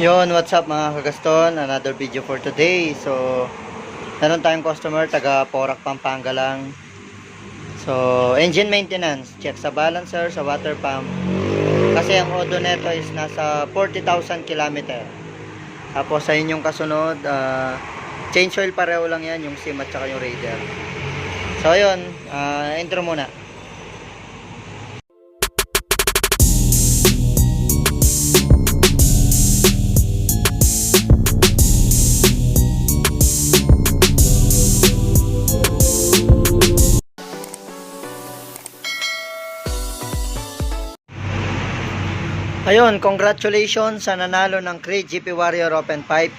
Yon, what's up mga kagaston? Another video for today. So, meron tayong customer taga Porac, Pampanga lang. So, engine maintenance. Check sa balancer, sa water pump. Kasi ang odo neto is nasa 40,000 km. Tapos sa inyong kasunod, ah, change oil pareho lang yan, yung SIM at saka yung radar. So, ayun, ah, intro muna. Ayun, congratulations sa nanalo ng Crate GP Warrior Open Pipe.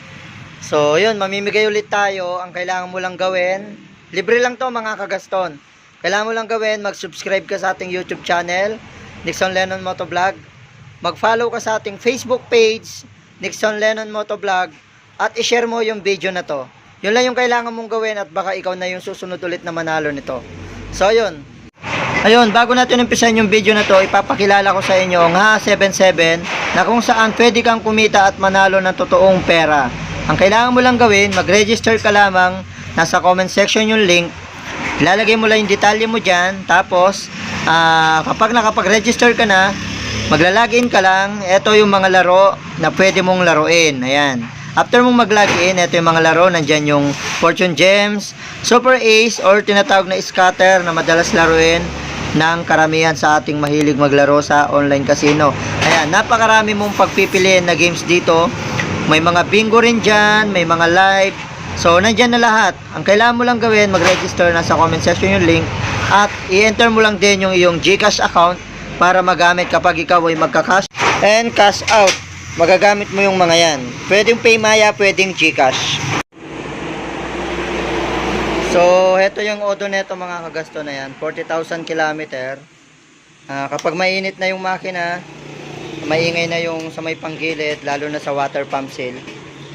So, yun, mamimigay ulit tayo. Ang kailangan mo lang gawin, libre lang to mga kagaston. Kailangan mo lang gawin, mag-subscribe ka sa ating YouTube channel, Nixon Lennon Motovlog. Mag-follow ka sa ating Facebook page, Nixon Lennon Motovlog. At i-share mo yung video na to. Yun lang yung kailangan mong gawin at baka ikaw na yung susunod ulit na manalo nito. So, yun. Ayun, bago natin umpisahan yung video na to, ipapakilala ko sa inyo ang Ha77 na kung saan pwede kang kumita at manalo ng totoong pera. Ang kailangan mo lang gawin, mag-register ka lamang, nasa comment section yung link, ilalagay mo lang yung detalye mo dyan, tapos ah, kapag nakapag-register ka na, magla-login ka lang, ito yung mga laro na pwede mong laruin. Ayan. After mong mag-login, ito yung mga laro, nandyan yung Fortune Gems, Super Ace, or tinatawag na Scatter na madalas laruin ng karamihan sa ating mahilig maglaro sa online casino. Ayan, napakarami mong pagpipiliin na games dito. May mga bingo rin dyan, may mga live. So, nandyan na lahat. Ang kailangan mo lang gawin, mag-register na sa comment section yung link at i-enter mo lang din yung iyong GCash account para magamit kapag ikaw ay magka-cash and cash out. Magagamit mo yung mga yan. Pwedeng Paymaya, pwedeng GCash. So, heto yung odo neto mga kagasto na yan. 40,000 kilometer. Ah, kapag mainit na yung makina, maingay na yung sa may panggilid, lalo na sa water pump seal.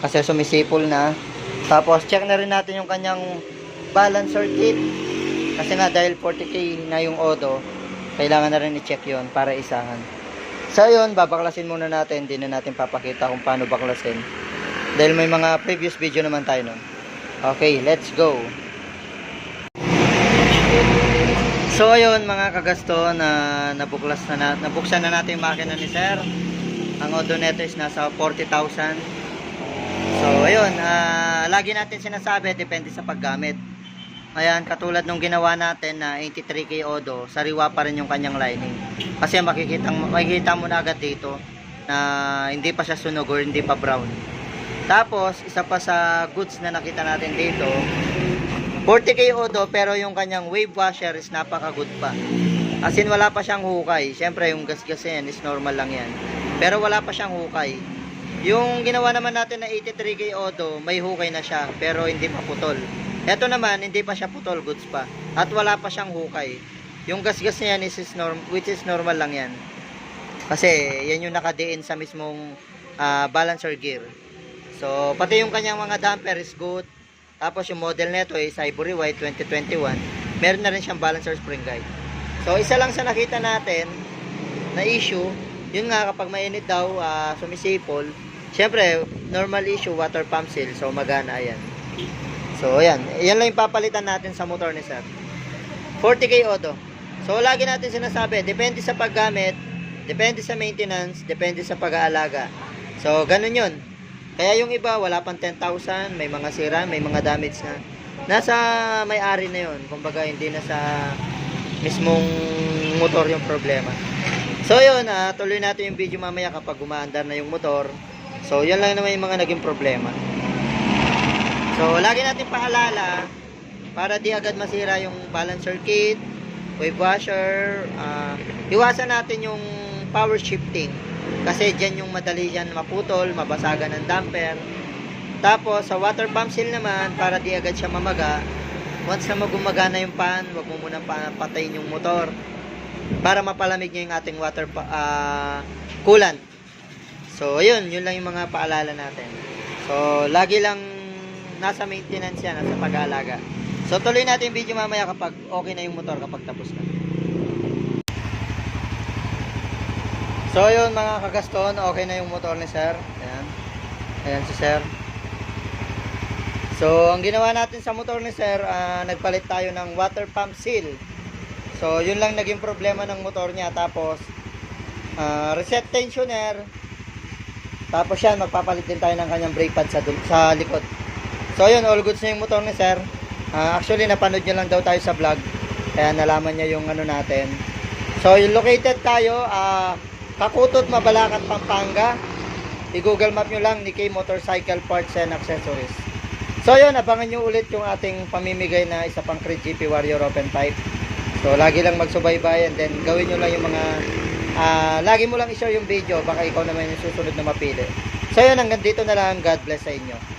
Kasi sumisipol na. Tapos, check na rin natin yung kanyang balancer kit. Kasi nga, dahil 40k na yung odo, kailangan na rin i-check yon para isahan. So, yun, babaklasin muna natin. Hindi na natin papakita kung paano baklasin. Dahil may mga previous video naman tayo nun. Okay, let's go. So ayun mga kagasto na nabuklas na, na nabuksan na natin makina ni Sir. Ang odo neto is nasa 40,000. So ayun, ah, lagi natin sinasabi depende sa paggamit. Ayan, katulad nung ginawa natin na 83k odo, sariwa pa rin yung kanyang lining. Kasi makikita, makikita mo na agad dito na hindi pa siya sunog or hindi pa brown. Tapos, isa pa sa goods na nakita natin dito, 40k odo pero yung kanyang wave washer is napaka good pa. As in wala pa siyang hukay. Siyempre yung gasgas yan is normal lang yan. Pero wala pa siyang hukay. Yung ginawa naman natin na 83k odo, may hukay na siya pero hindi pa putol. Ito naman hindi pa siya putol, goods pa. At wala pa siyang hukay. Yung gasgas niya is, is norm, which is normal lang yan. Kasi yan yung nakadiin sa mismong ah, balancer gear. So pati yung kanyang mga damper is good. Tapos yung model nito is Ivory White 2021. Meron na rin siyang balancer spring guide. So isa lang sa nakita natin na issue, yun nga kapag mainit daw, ah, sumisipol, syempre normal issue water pump seal, so magana yan. So ayan, yan lang yung papalitan natin sa motor ni Sir. 40k odo. So lagi natin sinasabi, depende sa paggamit, depende sa maintenance, depende sa pag-aalaga. So ganun yun. Kaya yung iba, wala pang 10,000, may mga sira, may mga damage na. Nasa may-ari na yun. Kumbaga, hindi na sa mismong motor yung problema. So, yun, ah, tuloy natin yung video mamaya kapag umaandar na yung motor. So, yun lang naman yung mga naging problema. So, lagi natin paalala para di agad masira yung balancer kit, wave washer, ah, iwasan natin yung power shifting. Kasi dyan yung madali yan maputol, mabasagan ng damper. Tapos, sa water pump seal naman, para di agad siya mamaga, once na magumagana yung pan, wag mo muna pa patayin yung motor para mapalamig niya yung ating water ah, coolant. So, ayun, yun lang yung mga paalala natin. So, lagi lang nasa maintenance yan, nasa pag-aalaga. So, tuloy natin yung video mamaya kapag okay na yung motor, kapag tapos na. So, ayun mga kagaston, okay na yung motor ni Sir. Ayan. Ayan si sir. So, ang ginawa natin sa motor ni sir, ah, nagpalit tayo ng water pump seal. So, yun lang naging problema ng motor niya. Tapos, ah, reset tensioner. Tapos yan, magpapalit din tayo ng kanyang brake pad sa, sa likod. So, yun, all goods na yung motor ni sir. Ah, actually, napanood niya lang daw tayo sa vlog. Kaya nalaman niya yung ano natin. So, located tayo, ah, Kakutot, Mabalacat, Pampanga. I-google map nyo lang, Nikkei Motorcycle Parts and Accessories. So yun, abangan nyo ulit yung ating pamimigay na isa pang Creed GP Warrior Open Pipe. So lagi lang magsubaybay and then gawin nyo lang yung mga ah, lagi mo lang i-share yung video baka ikaw naman yung susunod na mapili. So yun, hanggang dito na lang. God bless sa inyo.